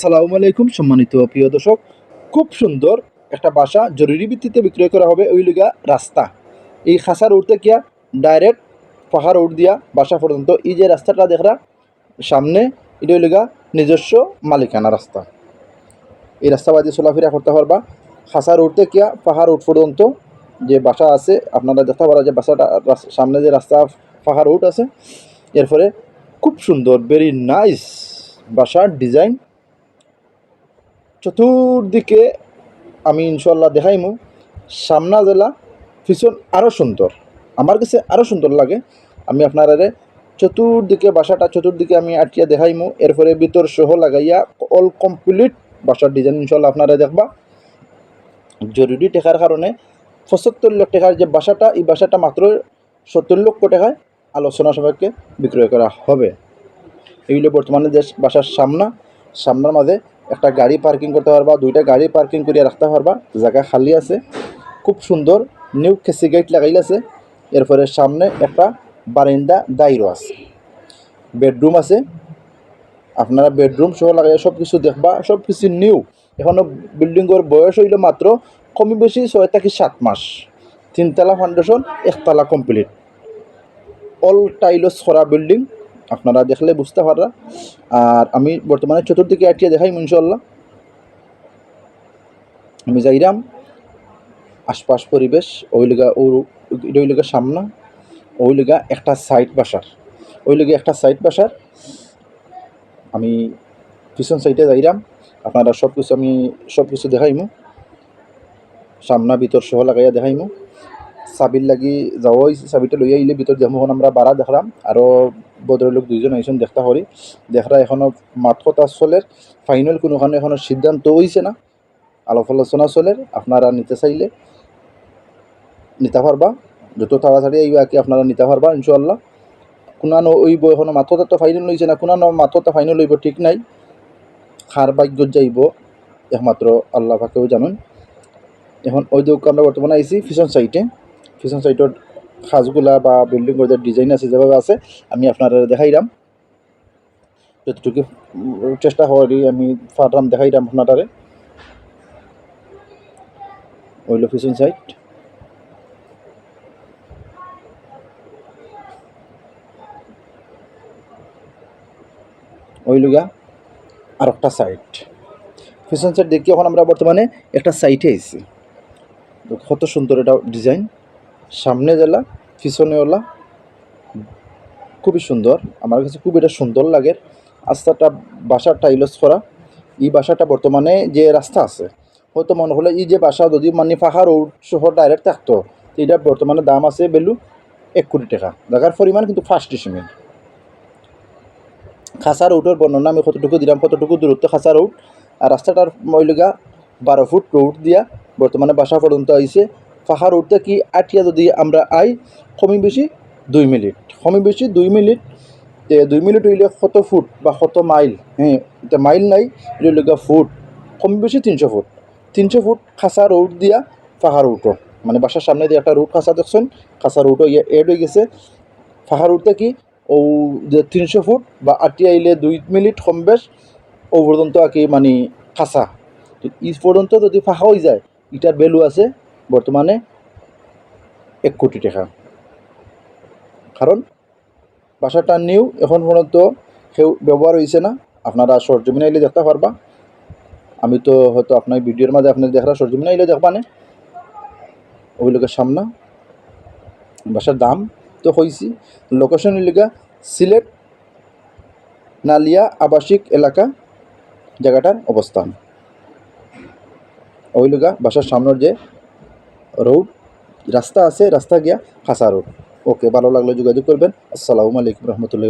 সালামু আলাইকুম, সম্মানিত প্রিয় দর্শক। খুব সুন্দর একটা বাসা জরুরি ভিত্তিতে বিক্রয় করা হবে ওই লিগা রাস্তা। এই খাসার উঠতে কিয়া ডাইরেক্ট পাহাড় উঠ দিয়া বাসা পর্যন্ত এই যে রাস্তাটা দেখরা, সামনে এটা লিগা নিজস্ব মালিকানা রাস্তা। এই রাস্তা বাদে চলাফেরা করতে পারবা। খাসার উঠতে কিয়া পাহাড় উঠ পর্যন্ত যে বাসা আছে, আপনারা দেখতে পারা যে বাসাটা সামনে যে রাস্তা পাহাড় উঠ আছে, এরপরে খুব সুন্দর ভেরি নাইস বাসার ডিজাইন চতুর্দিকে আমি ইনশাল্লাহ দেখাইমু। সামনা জেলা, পিছন আরও সুন্দর। আমার কাছে আরও সুন্দর লাগে। আমি আপনারা চতুর্দিকে বাসাটা, চতুর্দিকে আমি আটকিয়া দেখাইমু। এরপরে ভিতর সহ লাগাইয়া অল কমপ্লিট বাসার ডিজাইন ইনশাল্লাহ আপনারা দেখবা। জরুরি টেকার কারণে পঁচাত্তর লক্ষ টাকার যে বাসাটা, এই বাসাটা মাত্র সত্তর লক্ষ টাকায় আলোচনা সবাইকে বিক্রয় করা হবে। এইগুলো বর্তমানে দেশ বাসার সামনা। সামনার মাঝে একটা গাড়ি পার্কিং করতে পারবা, দুইটা গাড়ি পার্কিং করিয়া রাখতে পারবা, জায়গা খালি আছে, খুব সুন্দর নিউ খেসি গেট লাগাইল আছে, এরপরে সামনে একটা বারিন্দা দাইরও আছে বেডরুম আছে, আপনারা বেডরুম সহ লাগাই সব কিছু দেখবা সব কিছু নিউ এখনও বিল্ডিংয়ের বয়স হইল মাত্র কমি বেশি ছয় থেকে সাত মাস, তিনতলা ফাউন্ডেশন একতলা কমপ্লিট অল টাইলস করা বিল্ডিং আপনারা দেখলে বুঝতে পাররা। আর আমি বর্তমানে চতুর্দিকে আটিয়ে দেখাই ইনশাল্লাহ আমি যাইরাম, আশপাশ পরিবেশ, ওই লিগা ওই লিগা সামনা, ওই লিগা একটা সাইড বাসার। ওই লিগা একটা সাইড বাসার। আমি পিছন সাইডে যাইরাম, আপনারা সব কিছু আমি সব কিছু দেখাইমু। সামনা, ভিতর সহ লাগাইয়া দেখাইমু। চাবির লাগি যাওয়া হয়েছে চাবিটা লইয়া আইলে ভিতর যাব আমরা বাড়া দেখলাম। আরও ভদ্রলোক দুইজন আইসন দেখতে করি দেখরা এখনও মাত কথা চলের ফাইনাল কোনোখানে এখনও সিদ্ধান্ত হইছে না? আলাপ আলোচনা চলের আপনারা নিতে চাইলে নিতে পারবা যত তাড়াতাড়ি আইবা কি আপনারা নিতে পারবা ইনশাল্লাহ কোনানো ওইব এখনও মাথতা তো ফাইনাল হয়েছে না? কোনানো মাথতা ফাইনাল হইব ঠিক নাই। খার ভাগ্য যাইব একমাত্র আল্লাহ পাকেও জানুন। এখন ওই দিকে আমরা বর্তমানে আইছি ফিশন সাইটে ফিশন সাইটর সাজগুলা বা বিল্ডিং ডিজাইন আছে, যেভাবে আছে, আমি আপনারা দেখাইলাম যতটুকু চেষ্টা করি আমি ফাটাম দেখাইলাম আপনারা ওইল ফিশন সাইট ওইলুগা আর একটা সাইট ফিশন সাইট দেখি, এখন আমরা বর্তমানে একটা সাইটে তো কত সুন্দর এটা ডিজাইন সামনে জেলা, পিছনে ওলা। খুবই সুন্দর। আমার কাছে খুব এটা সুন্দর লাগে। রাস্তাটা বাসার টাইলস করা। এই বাসাটা বর্তমানে যে রাস্তা আছে, হয়তো মনে হলে এই যে বাসা যদি মানে পাহাড় রোড শহর ডাইরেক্ট থাকতো এটা বর্তমানে দাম আছে বেলু এক কোটি টাকা। জায়গার পরিমাণ কিন্তু ফার্স্ট ডিসিমেন্ট খাসা রোডের বর্ণনা আমি কতটুকু দিলাম, কতটুকু দূরত্ব খাসা রোড। আর রাস্তাটার মহিলগা বারো ফুট রোড দিয়া বর্তমানে বাসা পর্যন্ত আইছে। পাহাড় উঠতে কি আটিয়া যদি আমরা আই, কমি বেশি দুই মিনিট। কমি বেশি দুই মিনিট দুই মিনিট হইলে কত ফুট বা কত মাইল? হ্যাঁ এটা মাইল নাই এটা ফুট। কমি বেশি তিনশো ফুট। তিনশো ফুট খাসা রোড দিয়া পাহাড় উঠো। মানে বাসার সামনে দিয়ে একটা রুট খাসা দেখছেন? খাসা রুটও ইয়ে এড হয়ে গেছে। পাহাড় উঠতে কি? ও যে তিনশো ফুট বা আটি আইলে দুই মিনিট কম বেশ, ও পর্যন্ত আর কি মানে তো ই পর্যন্ত যদি ফাঁকা হয়ে যায় এটার ভ্যালু আছে বর্তমানে এক কোটি টাকা। কারণ বাসাটা নিউ এখন পর্যন্ত সেও ব্যবহার হয়েছে না। আপনারা সরজমিন আইলে দেখতে পারবা। আমি তো হয়তো আপনার ভিডিওর মাঝে আপনার দেখা সরজমিন আইলে দেখবা না। সামনা বাসার দাম তো হয়েছি লোকেশন লিগা সিলেট, নালিয়া আবাসিক এলাকা, জায়গাটার অবস্থান। ওই লগা বাসার সামনের যে রোড, রাস্তা আছে, রাস্তা গিয়া খাসা রোড। ওকে, ভালো লাগলে যোগাযোগ করবেন। আসসালামু আলাইকুম রহমতুল্লাহ